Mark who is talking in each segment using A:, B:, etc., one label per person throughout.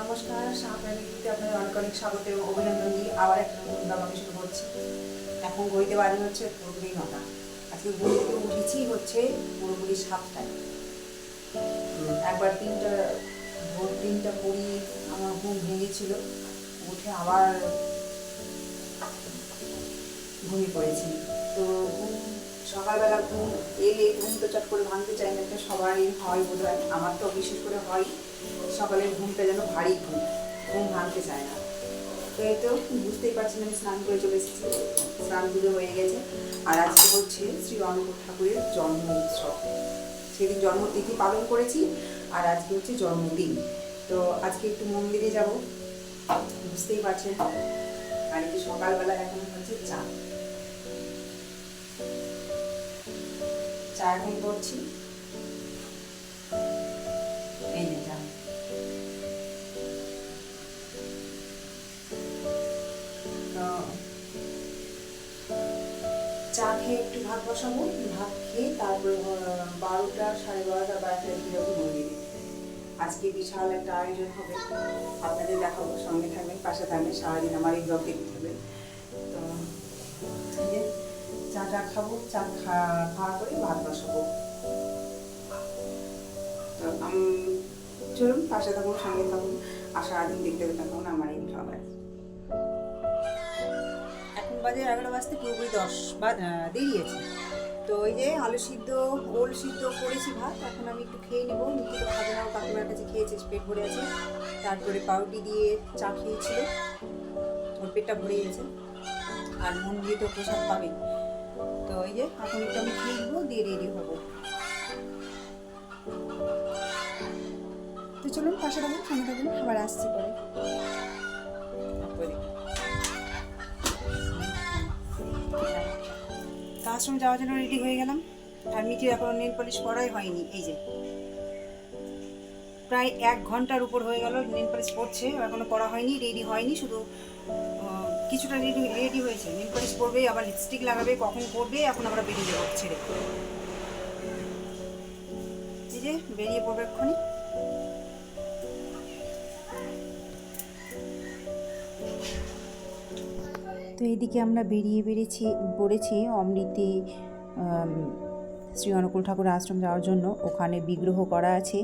A: নমস্কার সাহায্যে আপনাদের অনেক অনেক স্বাগত এবং অভিনন্দন দিয়ে আবার একটা নতুন শুরু করছি। এখন ঘড়িতে বাড়ি হচ্ছে পুরোপুরি নটা। আজকে ঘুম থেকে উঠেছি হচ্ছে পুরোপুরি সাতটায়। একবার তিনটা, ভোর তিনটা কুড়ি আমার ঘুম ভেঙেছিল। উঠে আবার ঘুমিয়ে পড়েছি। তো ঘুম, সকালবেলা ঘুম এলে ঘুম তো চট করে ভাঙতে চাই না সবারই হয় হয় আমার তো বিশেষ করে হয় সকালের ঘুমটা যেন ভারী ঘুম। ঘুম ভাঙতে চায় না। তো এই তো বুঝতেই পারছেন আমি স্নান করে চলে এসেছি। স্নান পুজো হয়ে গেছে। আর আজকে হচ্ছে শ্রী অনন্ত ঠাকুরের জন্ম উৎসব। সেদিন জন্মতিথি পালন করেছি আর আজকে হচ্ছে জন্মদিন। তো আজকে একটু মন্দিরে যাব। বুঝতেই পারছেন? আর এই সকালবেলা এখন হচ্ছে চা। চা এখন করছি। খেয়ে একটু ভাত বসাবো, ভাত খেয়ে তারপরে বারোটা, সাড়ে বারোটা বারোটা দিকে যাব মন্দিরে। আজকে বিশাল একটা আয়োজন হবে। আপনাদের দেখাবো, সঙ্গে থাকবেন, পাশে থাকবেন, সারাদিন আমার এই ব্লগ দেখতে হবে। তো চা টা খাব, চা খা- খাওয়ার পরে ভাত বসাবো। তো চলুন, পাশে থাকুন, সঙ্গে থাকুন, আর সারাদিন দেখতে থাকুন আমার এই খাবার বাজে এগারো বাজতে পুরোপুরি দশ বা আহ, দেরি আছে তো ওই যে আলু সিদ্ধ ওল সিদ্ধ করেছি ভাত এখন আমি একটু খেয়ে নেব। নিচে তো খাবে না কাকিমার কাছে খেয়েছে পেট ভরে আছে। তারপরে পাউরুটি দিয়ে চা খেয়েছিল। ওর পেটটা ভরে গেছে। আর মন দিয়ে তো প্রসাদ পাবে। তো ওই যে এখন একটু আমি খেয়ে নেব দিয়ে রেডি হব। তো চলুন পাশে থাকুন সঙ্গে থাকুন আবার আসছি পরে। আশ্রম যাওয়ার জন্য রেডি হয়ে গেলাম। আর মিটির এখন নেল পলিশ করাই হয়নি, এই যে। প্রায় এক ঘণ্টার উপর হয়ে গেল নেল পলিশ পড়ছে এখনও করা হয়নি রেডি হয়নি, শুধু কিছুটা রেডি রেডি হয়েছে। নেল পলিশ করবে আবার লিপস্টিক লাগাবে, কখন করবে এখন আমরা বেরিয়ে যাব ছেড়ে। এই যে, বেরিয়ে পড়বে এক্ষুনি। তো এইদিকে আমরা বেরিয়ে বেরিয়েছি, পড়েছি অমৃতি শ্রী অনুকূল ঠাকুর আশ্রম যাওয়ার জন্য। ওখানে বিগ্রহ করা আছে।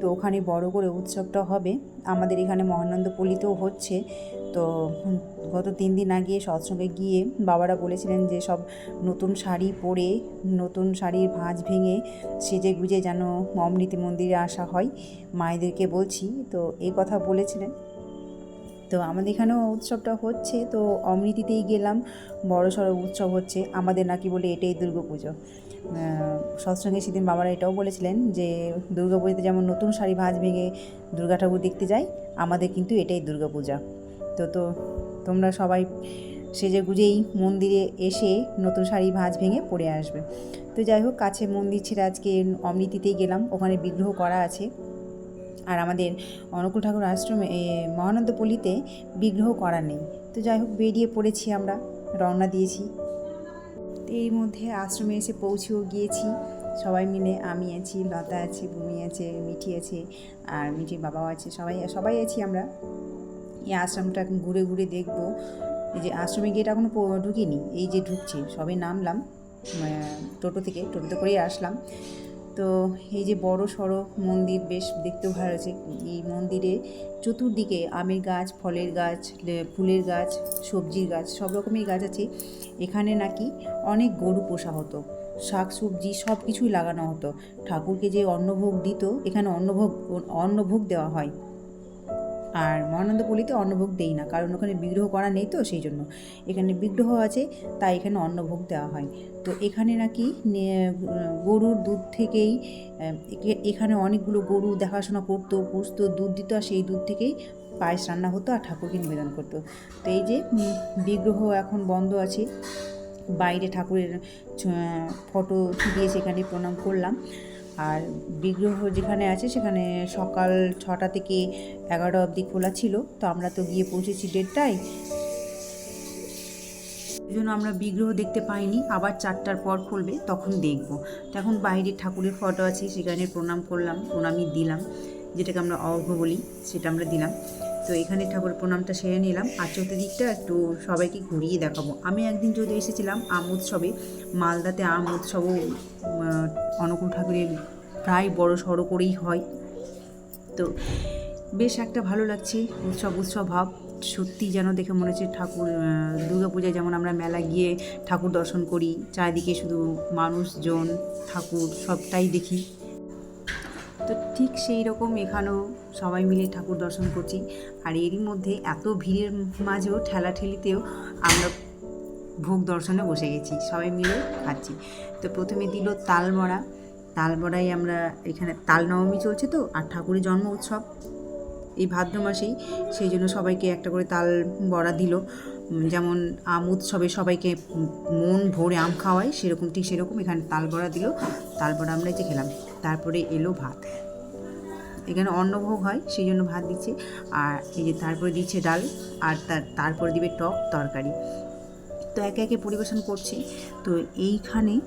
A: তো ওখানে বড় করে উৎসবটা হবে। আমাদের এখানে মহানন্দপল্লিতেও হচ্ছে। তো গত তিন দিন আগে সৎসঙ্গে গিয়ে বাবারা বলেছিলেন যে সব নতুন শাড়ি পরে, নতুন শাড়ির ভাঁজ ভেঙে সেজে গুজে যেন অমৃতি মন্দিরে আসা হয়। মায়েদেরকে বলছি, তো এই কথা বলেছিলেন। তো আমাদের এখানেও উৎসবটা হচ্ছে, তো অমৃতিতেই গেলাম। বড় সড়ো উৎসব হচ্ছে, আমাদের নাকি বলে এটাই দুর্গা পুজো সৎসঙ্গে সেদিন বাবারা এটাও বলেছিলেন যে পুজোতে যেমন নতুন শাড়ি ভাঁজ ভেঙে দুর্গা ঠাকুর দেখতে যাই, আমাদের কিন্তু এটাই দুর্গা পূজা তো তো তোমরা সবাই সেজে গুজেই মন্দিরে এসে নতুন শাড়ি ভাঁজ ভেঙে পরে আসবে। তো যাই হোক কাছে মন্দির ছেড়ে আজকে অমৃতিতেই গেলাম, ওখানে বিগ্রহ করা আছে। আর আমাদের অনুকূল ঠাকুর আশ্রমে মহানন্দপল্লিতে বিগ্রহ করা নেই। তো যাই হোক, বেরিয়ে পড়েছি আমরা, রওনা দিয়েছি। তো এই মধ্যে আশ্রমে এসে পৌঁছেও গিয়েছি। সবাই মিলে আমি আছি, লতা আছে ভূমি আছে, মিঠি আছে, আর মিঠির বাবাও আছে, সবাই সবাই আছি আমরা। এই আশ্রমটা ঘুরে ঘুরে দেখব। এই যে আশ্রমে গেট এখনও প- ঢুকিনি, এই যে ঢুকছি, সবে নামলাম। টোটো থেকে, টোটোতে করেই আসলাম। তো এই যে বড় সড়ো মন্দির বেশ দেখতেও ভালো আছে এই মন্দিরে চতুর্দিকে আমের গাছ, ফলের গাছ ফুলের গাছ, সবজির গাছ, সব রকমের গাছ আছে। এখানে নাকি অনেক গরু পোষা হতো। শাক সবজি সব কিছুই লাগানো হতো। ঠাকুরকে যে অন্নভোগ দিত, এখানে অন্নভোগ অন্নভোগ দেওয়া হয়। আর মহানন্দপল্লিতে অন্নভোগ দেই না, কারণ ওখানে বিগ্রহ করা নেই তো সেই জন্য। এখানে বিগ্রহ আছে, তাই এখানে অন্নভোগ দেওয়া হয়। তো এখানে নাকি গরুর দুধ থেকেই এখানে অনেকগুলো গরু দেখাশোনা করতো, পুষতো, দুধ দিত, আর সেই দুধ থেকেই পায়েস রান্না হতো আর ঠাকুরকে নিবেদন করতো। তো এই যে বিগ্রহ এখন বন্ধ আছে, বাইরে ঠাকুরের ফটো দিয়ে সেখানে প্রণাম করলাম। আর বিগ্রহ যেখানে আছে সেখানে সকাল ছটা থেকে এগারোটা অবধি খোলা ছিল। তো আমরা তো গিয়ে পৌঁছেছি দেড়টায়। জন্য আমরা বিগ্রহ দেখতে পাইনি। আবার চারটার পর খুলবে, তখন দেখব। তো এখন বাইরে ঠাকুরের ফটো আছে, সেখানে প্রণাম করলাম, প্রণামই দিলাম। যেটাকে আমরা অর্ঘ বলি, সেটা আমরা দিলাম। তো এখানে ঠাকুর প্রণামটা সেরে নিলাম। আর চতুর্দিকটা একটু সবাইকে ঘুরিয়ে দেখাবো। আমি একদিন যদি এসেছিলাম আম উৎসবে, মালদাতে আম উৎসবও অনুকূল ঠাকুরের প্রায় বড় সড়ো করেই হয়। তো বেশ একটা ভালো লাগছে উৎসব উৎসব ভাব। সত্যি যেন দেখে মনে হচ্ছে ঠাকুর দুর্গা পূজায় যেমন আমরা মেলা গিয়ে ঠাকুর দর্শন করি, চারিদিকে শুধু মানুষজন, ঠাকুর সবটাই দেখি। তো ঠিক সেই রকম এখানেও সবাই মিলে ঠাকুর দর্শন করছি। আর এরই মধ্যে এত ভিড়ের মাঝেও ঠেলাঠেলিতেও আমরা ভোগ দর্শনে বসে গেছি, সবাই মিলে খাচ্ছি। তো প্রথমে দিল তালবড়া তালবড়াই আমরা এখানে তাল নবমী চলছে তো, আর ঠাকুরের জন্ম উৎসব এই ভাদ্র মাসেই, সেই জন্য সবাইকে একটা করে তাল বড়া দিল যেমন আম উৎসবে সবাইকে মন ভরে আম খাওয়ায়, সেরকম ঠিক সেরকম এখানে তাল বড়া দিল তাল বড়া আমরা যে খেলাম। তারপরে এলো ভাত। এখানে অন্নভোগ হয়, সেই জন্য ভাত দিচ্ছে। আর এই যে তারপরে দিচ্ছে ডাল, আর তার, তারপরে দিবে টক তরকারি। তো একে একে পরিবেশন করছে। তো এইখানে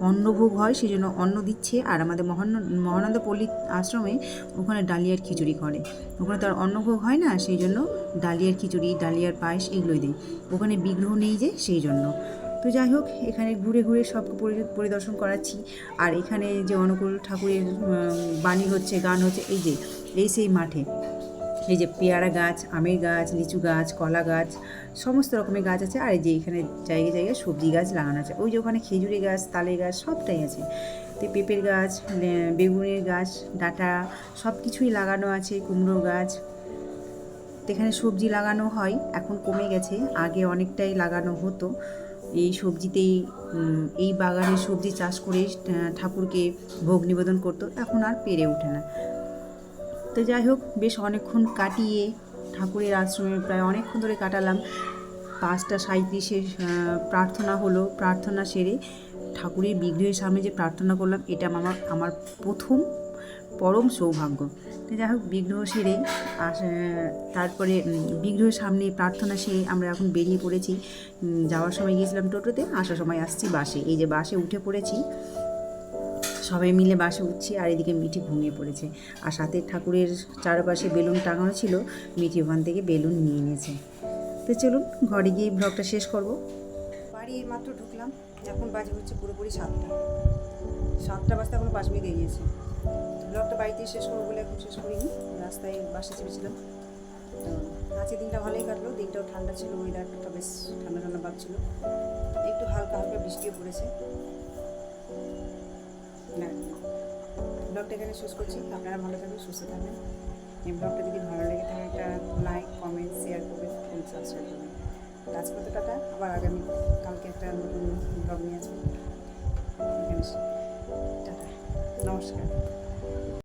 A: অন্নভোগ হয়, সেই জন্য অন্ন দিচ্ছে। আর আমাদের মহান মহানন্দ পল্লী আশ্রমে ওখানে ডালিয়ার খিচুড়ি করে। ওখানে তো আর অন্নভোগ হয় না, সেই জন্য ডালিয়ার খিচুড়ি, ডালিয়ার পায়েস এগুলোই দেয়। ওখানে বিগ্রহ নেই যে, সেই জন্য। তো যাই হোক, এখানে ঘুরে ঘুরে সব পরিদর্শন করাচ্ছি। আর এখানে যে অনুকূল ঠাকুরের বাণী হচ্ছে, গান হচ্ছে, এই যে, এই সেই মাঠে। এই যে পেয়ারা গাছ, আমের গাছ, লিচু গাছ, কলা গাছ, সমস্ত রকমের গাছ আছে। আর এই যে এখানে জায়গায় জায়গায় সবজি গাছ লাগানো আছে। ওই যে ওখানে খেজুরি গাছ, তালের গাছ, সবটাই আছে। তো পেঁপের গাছ বেগুনের গাছ, ডাঁটা সব কিছুই লাগানো আছে, কুমড়ো গাছ। এখানে সবজি লাগানো হয়, এখন কমে গেছে। আগে অনেকটাই লাগানো হতো। এই সবজিতেই এই বাগানের সবজি চাষ করে ঠাকুরকে ভোগ নিবেদন করতো। এখন আর পেরে ওঠে না। তো যাই হোক, বেশ অনেকক্ষণ কাটিয়ে ঠাকুরের আশ্রমে প্রায় অনেকক্ষণ ধরে কাটালাম। পাঁচটা সাঁত্রিশে প্রার্থনা হলো। প্রার্থনা সেরে ঠাকুরের বিগ্রহের সামনে যে প্রার্থনা করলাম, এটা আমার আমার প্রথম পরম সৌভাগ্য। তো যাই হোক, বিগ্রহ সেরে তারপরে বিগ্রহের সামনে প্রার্থনা সেরে আমরা এখন বেরিয়ে পড়েছি। যাওয়ার সময় গিয়েছিলাম টোটোতে, আসার সময় আসছি বাসে। এই যে বাসে উঠে পড়েছি, সবাই মিলে বাসে উঠছি আর এদিকে মিঠি ঘুমিয়ে পড়েছে। আর সাথে ঠাকুরের চারপাশে বেলুন টাঙানো ছিল, মিঠি ওখান থেকে বেলুন নিয়ে নিয়েছে। তো চলুন, ঘরে গিয়ে ব্লগটা শেষ করব। বাড়ি মাত্র ঢুকলাম, এখন বাজে হচ্ছে পুরোপুরি সাতটা। সাতটা বাজতে এখন পাঁচ মিনিট এগিয়েছে ব্লগটা বাড়িতে শেষ করব বলে এখন শেষ করিনি। রাস্তায় বাসে চেপেছিলাম। তো আজকে দিনটা ভালোই কাটলো। দিনটাও ঠান্ডা ছিল ওয়েদারটা বেশ ঠান্ডা ঠান্ডা ভাব ছিল। একটু হালকা হালকা বৃষ্টিও পড়েছে। না, ব্লগটা এখানে শেষ করছি। আপনারা ভালো থাকবেন, সুস্থ থাকবেন। এই ব্লগটা যদি ভালো লেগে থাকে, একটা লাইক কমেন্ট শেয়ার করবেন এবং সাবস্ক্রাইব করবেন। তো আজ কত টাটা। আবার আগামী কালকে একটা নতুন ব্লগ নিয়ে আসবেন টাটা। নমস্কার।